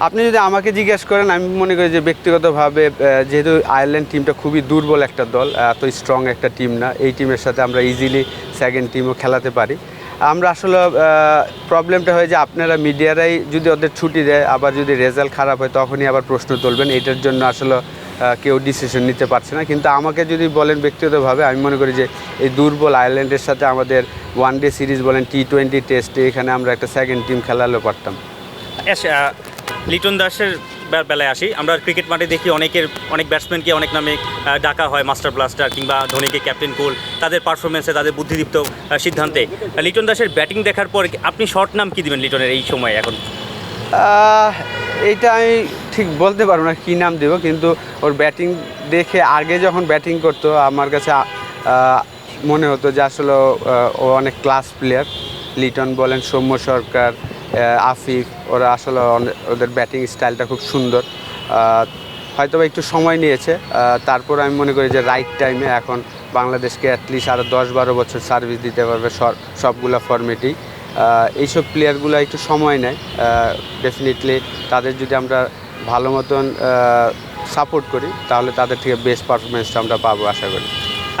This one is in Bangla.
আপনি যদি আমাকে জিজ্ঞেস করেন আমি মনে করি যে ব্যক্তিগতভাবে যেহেতু আয়ারল্যান্ড টিমটা খুবই দুর্বল একটা দল এত স্ট্রং একটা টিম না এই টিমের সাথে আমরা ইজিলি সেকেন্ড টিমও খেলাতে পারি। আমরা আসলে প্রবলেমটা হয় যে আপনারা মিডিয়ারাই যদি ওদের ছুটি দেয় আবার যদি রেজাল্ট খারাপ হয় তখনই আবার প্রশ্ন তুলবেন। এটার জন্য আসলে কেউ ডিসিশন নিতে পারছে না। কিন্তু আমাকে যদি বলেন ব্যক্তিগতভাবে আমি মনে করি যে এই দুর্বল আয়ারল্যান্ডের সাথে আমাদের ওয়ান ডে সিরিজ বলেন টি টোয়েন্টি টেস্টে এখানে আমরা একটা সেকেন্ড টিম খেলালেও পারতাম। আহ, লিটন দাসের বেলায় আসি। আমরা ক্রিকেট মাঠে দেখি অনেকের অনেক ব্যাটসম্যানকে অনেক নামে ডাকা হয় মাস্টার ব্লাস্টার কিংবা ধোনিকে ক্যাপ্টেন কুল তাদের পারফরমেন্সে তাদের বুদ্ধিদীপ্ত সিদ্ধান্তে। লিটন দাসের ব্যাটিং দেখার পর আপনি শর্ট নাম কি দেবেন লিটনের এই সময় এখন? এইটা আমি ঠিক বলতে পারব না কী নাম দেব কিন্তু ওর ব্যাটিং দেখে আগে যখন ব্যাটিং করতো আমার কাছে মনে হতো যে আসলে ও, অনেক ক্লাস প্লেয়ার লিটন বলেন সৌম্য সরকার আফিফ, ওরা আসলে ওদের ব্যাটিং স্টাইলটা খুব সুন্দর। হয়তো একটু সময় নিয়েছে। তারপর আমি মনে করি যে রাইট টাইমে এখন বাংলাদেশকে অ্যাটলিস্ট আরও দশ বারো বছর সার্ভিস দিতে পারবে সব- সবগুলা ফর্মেটেই এইসব প্লেয়ারগুলো একটু সময় নেয়। ডেফিনেটলি তাদের যদি আমরা ভালো মতন সাপোর্ট করি, তাহলে তাদের থেকে বেস্ট পারফরমেন্সটা আমরা পাবো, আশা করি।